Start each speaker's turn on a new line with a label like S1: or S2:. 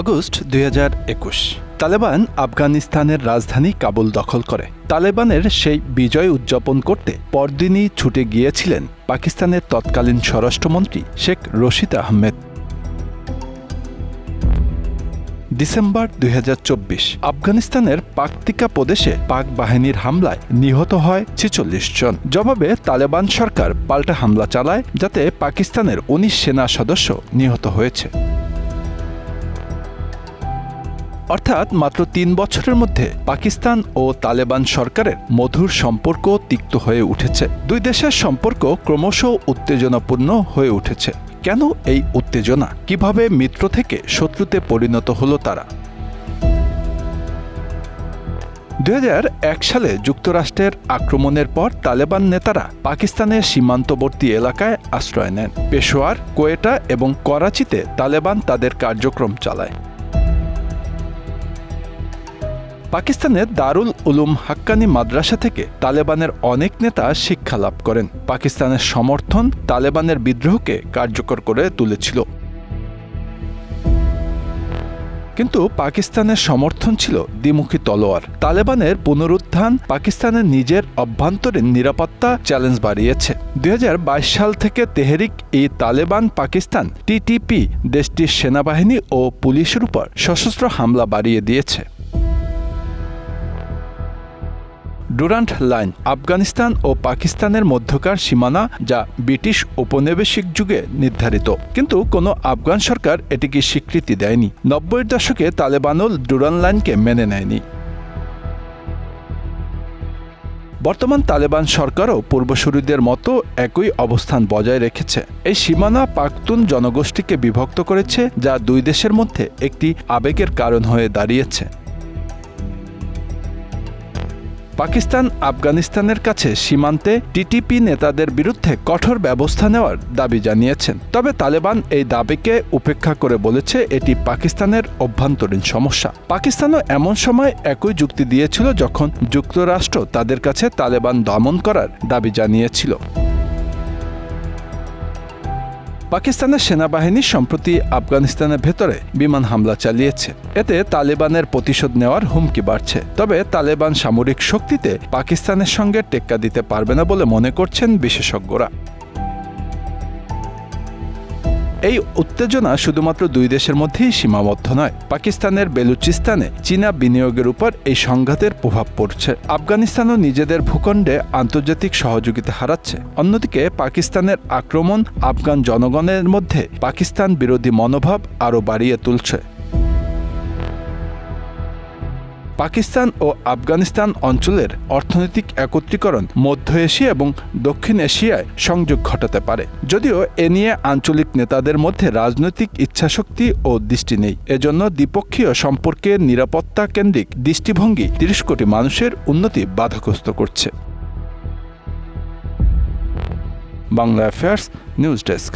S1: August দুই হাজার একুশ, তালেবান আফগানিস্তানের রাজধানী কাবুল দখল করে। তালেবানের সেই বিজয় উদযাপন করতে পরদিনই ছুটে গিয়েছিলেন পাকিস্তানের তৎকালীন স্বরাষ্ট্রমন্ত্রী শেখ রশিদ আহমেদ। ডিসেম্বর দুই হাজার চব্বিশ, আফগানিস্তানের পাকতিকা প্রদেশে পাক বাহিনীর হামলায় নিহত হয় ছেচল্লিশ জন। জবাবে তালেবান সরকার পাল্টা হামলা চালায় যাতে পাকিস্তানের উনিশ সেনা সদস্য নিহত হয়েছে। অর্থাৎ মাত্র তিন বছরের মধ্যে পাকিস্তান ও তালেবান সরকারের মধুর সম্পর্ক তিক্ত হয়ে উঠেছে। দুই দেশের সম্পর্ক ক্রমশ উত্তেজনাপূর্ণ হয়ে উঠেছে। কেন এই উত্তেজনা? কীভাবে মিত্র থেকে শত্রুতে পরিণত হলো তারা? দুই সালে যুক্তরাষ্ট্রের আক্রমণের পর তালেবান নেতারা পাকিস্তানের সীমান্তবর্তী এলাকায় আশ্রয় নেন। পেশোয়ার, কোয়েটা এবং করাচিতে তালেবান তাদের কার্যক্রম চালায়। পাকিস্তানের দারুল উলুম হাক্কানি মাদ্রাসা থেকে তালেবানের অনেক নেতা শিক্ষা লাভ করেন। পাকিস্তানের সমর্থন তালেবানের বিদ্রোহকে কার্যকর করে তুলেছিল। কিন্তু পাকিস্তানের সমর্থন ছিল দ্বিমুখী তলোয়ার। তালেবানের পুনরুত্থান পাকিস্তানের নিজের অভ্যন্তরীণ নিরাপত্তা চ্যালেঞ্জ বাড়িয়েছে। দু হাজার বাইশ সাল থেকে তেহরিক ই তালেবান পাকিস্তান টিটিপি দেশটির সেনাবাহিনী ও পুলিশের উপর সশস্ত্র হামলা বাড়িয়ে দিয়েছে। ডুরান্ট লাইন আফগানিস্তান ও পাকিস্তানের মধ্যকার সীমানা যা ব্রিটিশ উপনিবেশিক যুগে নির্ধারিত। কিন্তু কোনো আফগান সরকার এটিকে স্বীকৃতি দেয়নি। নব্বইয়ের দশকে তালেবানুল ডুরান লাইনকে মেনে নেয়নি। বর্তমান তালেবান সরকারও পূর্বসূরিদের মতো একই অবস্থান বজায় রেখেছে। এই সীমানা পাখতুন জনগোষ্ঠীকে বিভক্ত করেছে, যা দুই দেশের মধ্যে একটি আবেগের কারণ হয়ে দাঁড়িয়েছে। পাকিস্তান আফগানিস্তানের কাছে সীমান্তে টিটিপি নেতাদের বিরুদ্ধে কঠোর ব্যবস্থা নেওয়ার দাবি জানিয়েছেন। তবে তালেবান এই দাবিকে উপেক্ষা করে বলেছে এটি পাকিস্তানের অভ্যন্তরীণ সমস্যা। পাকিস্তানও এমন সময় একই যুক্তি দিয়েছিল যখন যুক্তরাষ্ট্র তাদের কাছে তালেবান দমন করার দাবি জানিয়েছিল। পাকিস্তানের সেনাবাহিনী সম্প্রতি আফগানিস্তানের ভেতরে বিমান হামলা চালিয়েছে। এতে তালেবানের প্রতিশোধ নেওয়ার হুমকি বাড়ছে। তবে তালেবান সামরিক শক্তিতে পাকিস্তানের সঙ্গে টেক্কা দিতে পারবে না বলে মনে করছেন বিশেষজ্ঞরা। এই উত্তেজনা শুধুমাত্র দুই দেশের মধ্যেই সীমাবদ্ধ নয়। পাকিস্তানের বেলুচিস্তানে চীনা বিনিয়োগের উপর এই সংঘাতের প্রভাব পড়ছে। আফগানিস্তানও নিজেদের ভূখণ্ডে আন্তর্জাতিক সহযোগিতা হারাচ্ছে। অন্যদিকে পাকিস্তানের আক্রমণ আফগান জনগণের মধ্যে পাকিস্তান বিরোধী মনোভাব আরও বাড়িয়ে তুলছে। পাকিস্তান ও আফগানিস্তান অঞ্চলের অর্থনৈতিক একত্রীকরণ মধ্য এশিয়া এবং দক্ষিণ এশিয়ায় সংযোগ ঘটাতে পারে। যদিও এ নিয়ে আঞ্চলিক নেতাদের মধ্যে রাজনৈতিক ইচ্ছাশক্তি ও দৃষ্টি নেই। এজন্য দ্বিপক্ষীয় সম্পর্কের নিরাপত্তা কেন্দ্রিক দৃষ্টিভঙ্গি তিরিশ কোটি মানুষের উন্নতি বাধাগ্রস্ত করছে। Bangla affairs news desk